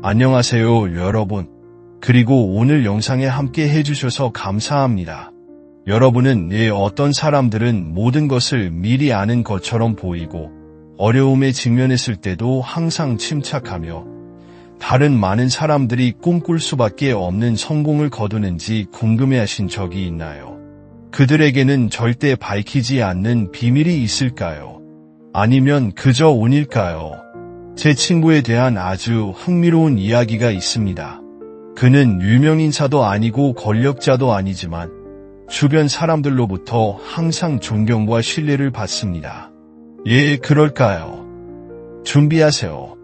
안녕하세요, 여러분. 그리고 오늘 영상에 함께 해주셔서 감사합니다. 여러분은 예, 어떤 사람들은 모든 것을 미리 아는 것처럼 보이고 어려움에 직면했을 때도 항상 침착하며 다른 많은 사람들이 꿈꿀 수밖에 없는 성공을 거두는지 궁금해하신 적이 있나요? 그들에게는 절대 밝히지 않는 비밀이 있을까요? 아니면 그저 운일까요? 제 친구에 대한 아주 흥미로운 이야기가 있습니다. 그는 유명인사도 아니고 권력자도 아니지만 주변 사람들로부터 항상 존경과 신뢰를 받습니다. 예, 그럴까요? 준비하세요.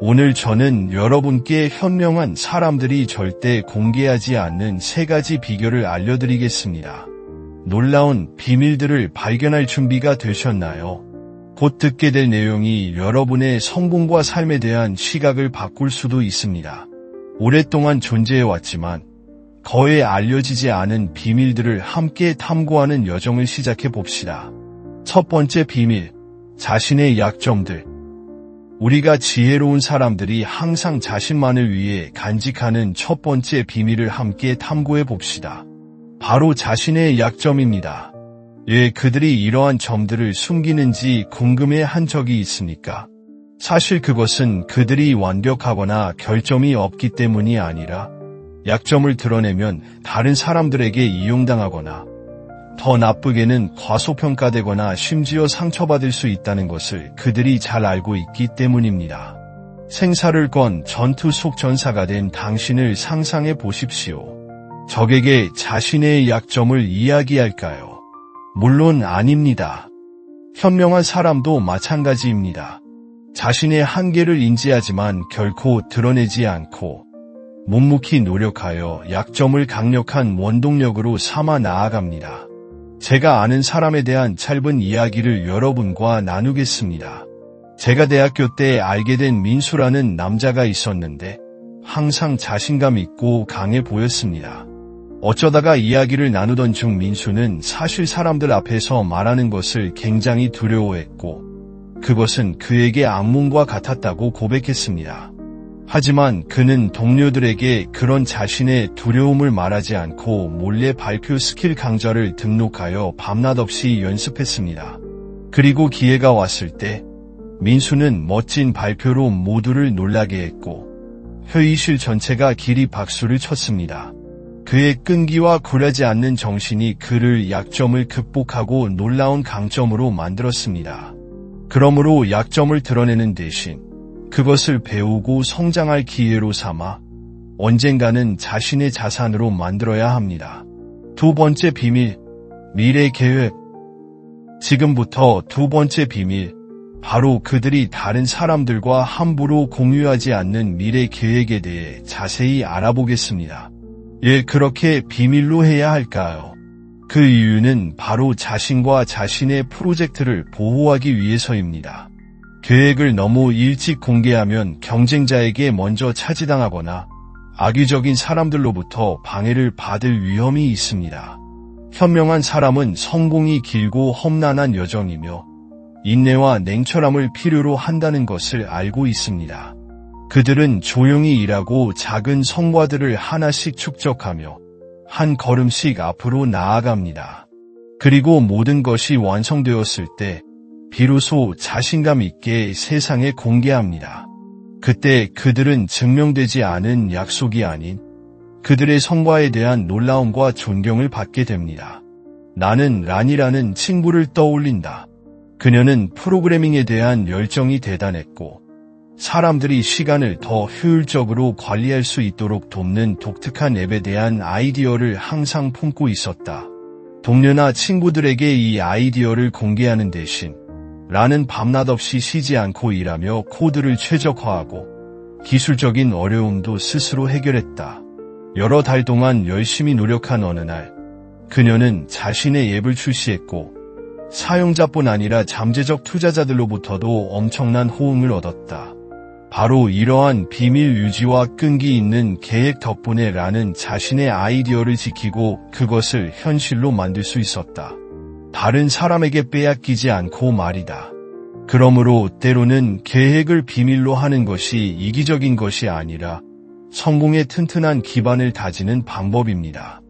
오늘 저는 여러분께 현명한 사람들이 절대 공개하지 않는 세 가지 비결을 알려드리겠습니다. 놀라운 비밀들을 발견할 준비가 되셨나요? 곧 듣게 될 내용이 여러분의 성공과 삶에 대한 시각을 바꿀 수도 있습니다. 오랫동안 존재해왔지만 거의 알려지지 않은 비밀들을 함께 탐구하는 여정을 시작해 봅시다. 첫 번째 비밀, 자신의 약점들. 우리가 지혜로운 사람들이 항상 자신만을 위해 간직하는 첫 번째 비밀을 함께 탐구해 봅시다. 바로 자신의 약점입니다. 예, 그들이 이러한 점들을 숨기는지 궁금해 한 적이 있습니까? 사실 그것은 그들이 완벽하거나 결점이 없기 때문이 아니라 약점을 드러내면 다른 사람들에게 이용당하거나 더 나쁘게는 과소평가되거나 심지어 상처받을 수 있다는 것을 그들이 잘 알고 있기 때문입니다. 생사를 건 전투 속 전사가 된 당신을 상상해 보십시오. 적에게 자신의 약점을 이야기할까요? 물론 아닙니다. 현명한 사람도 마찬가지입니다. 자신의 한계를 인지하지만 결코 드러내지 않고 묵묵히 노력하여 약점을 강력한 원동력으로 삼아 나아갑니다. 제가 아는 사람에 대한 짧은 이야기를 여러분과 나누겠습니다. 제가 대학교 때 알게 된 민수라는 남자가 있었는데 항상 자신감 있고 강해 보였습니다. 어쩌다가 이야기를 나누던 중 민수는 사실 사람들 앞에서 말하는 것을 굉장히 두려워했고 그것은 그에게 악몽과 같았다고 고백했습니다. 하지만 그는 동료들에게 그런 자신의 두려움을 말하지 않고 몰래 발표 스킬 강좌를 등록하여 밤낮 없이 연습했습니다. 그리고 기회가 왔을 때 민수는 멋진 발표로 모두를 놀라게 했고 회의실 전체가 길이 박수를 쳤습니다. 그의 끈기와 굴하지 않는 정신이 그를 약점을 극복하고 놀라운 강점으로 만들었습니다. 그러므로 약점을 드러내는 대신 그것을 배우고 성장할 기회로 삼아 언젠가는 자신의 자산으로 만들어야 합니다. 두 번째 비밀, 미래 계획. 지금부터 두 번째 비밀, 바로 그들이 다른 사람들과 함부로 공유하지 않는 미래 계획에 대해 자세히 알아보겠습니다. 예, 그렇게 비밀로 해야 할까요? 그 이유는 바로 자신과 자신의 프로젝트를 보호하기 위해서입니다. 계획을 너무 일찍 공개하면 경쟁자에게 먼저 차지당하거나 악의적인 사람들로부터 방해를 받을 위험이 있습니다. 현명한 사람은 성공이 길고 험난한 여정이며 인내와 냉철함을 필요로 한다는 것을 알고 있습니다. 그들은 조용히 일하고 작은 성과들을 하나씩 축적하며 한 걸음씩 앞으로 나아갑니다. 그리고 모든 것이 완성되었을 때 비로소 자신감 있게 세상에 공개합니다. 그때 그들은 증명되지 않은 약속이 아닌 그들의 성과에 대한 놀라움과 존경을 받게 됩니다. 나는 란이라는 친구를 떠올린다. 그녀는 프로그래밍에 대한 열정이 대단했고 사람들이 시간을 더 효율적으로 관리할 수 있도록 돕는 독특한 앱에 대한 아이디어를 항상 품고 있었다. 동료나 친구들에게 이 아이디어를 공개하는 대신 라는 밤낮 없이 쉬지 않고 일하며 코드를 최적화하고 기술적인 어려움도 스스로 해결했다. 여러 달 동안 열심히 노력한 어느 날 그녀는 자신의 앱을 출시했고 사용자뿐 아니라 잠재적 투자자들로부터도 엄청난 호응을 얻었다. 바로 이러한 비밀 유지와 끈기 있는 계획 덕분에 라는 자신의 아이디어를 지키고 그것을 현실로 만들 수 있었다. 다른 사람에게 빼앗기지 않고 말이다. 그러므로 때로는 계획을 비밀로 하는 것이 이기적인 것이 아니라 성공의 튼튼한 기반을 다지는 방법입니다.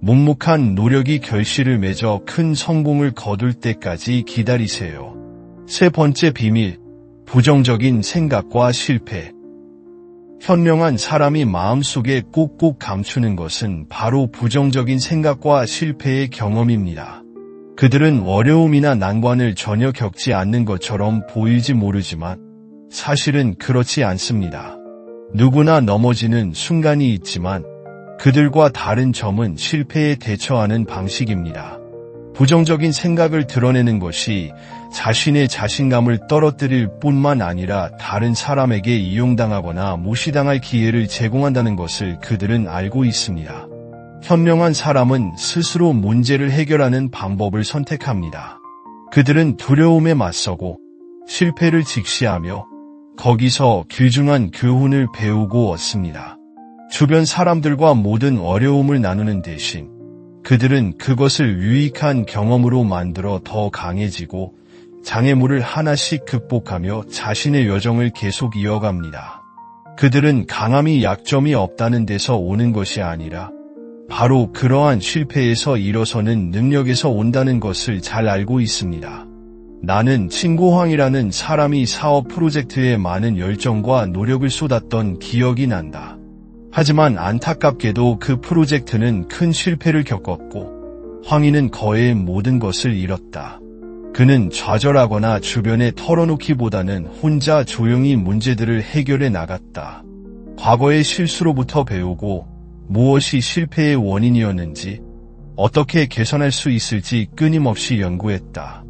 묵묵한 노력이 결실을 맺어 큰 성공을 거둘 때까지 기다리세요. 세 번째 비밀, 부정적인 생각과 실패. 현명한 사람이 마음속에 꼭꼭 감추는 것은 바로 부정적인 생각과 실패의 경험입니다. 그들은 어려움이나 난관을 전혀 겪지 않는 것처럼 보일지 모르지만 사실은 그렇지 않습니다. 누구나 넘어지는 순간이 있지만 그들과 다른 점은 실패에 대처하는 방식입니다. 부정적인 생각을 드러내는 것이 자신의 자신감을 떨어뜨릴 뿐만 아니라 다른 사람에게 이용당하거나 무시당할 기회를 제공한다는 것을 그들은 알고 있습니다. 현명한 사람은 스스로 문제를 해결하는 방법을 선택합니다. 그들은 두려움에 맞서고 실패를 직시하며 거기서 귀중한 교훈을 배우고 얻습니다. 주변 사람들과 모든 어려움을 나누는 대신 그들은 그것을 유익한 경험으로 만들어 더 강해지고 장애물을 하나씩 극복하며 자신의 여정을 계속 이어갑니다. 그들은 강함이 약점이 없다는 데서 오는 것이 아니라 바로 그러한 실패에서 일어서는 능력에서 온다는 것을 잘 알고 있습니다. 나는 친고황이라는 사람이 사업 프로젝트에 많은 열정과 노력을 쏟았던 기억이 난다. 하지만 안타깝게도 그 프로젝트는 큰 실패를 겪었고 황희는 거의 모든 것을 잃었다. 그는 좌절하거나 주변에 털어놓기보다는 혼자 조용히 문제들을 해결해 나갔다. 과거의 실수로부터 배우고 무엇이 실패의 원인이었는지 어떻게 개선할 수 있을지 끊임없이 연구했다.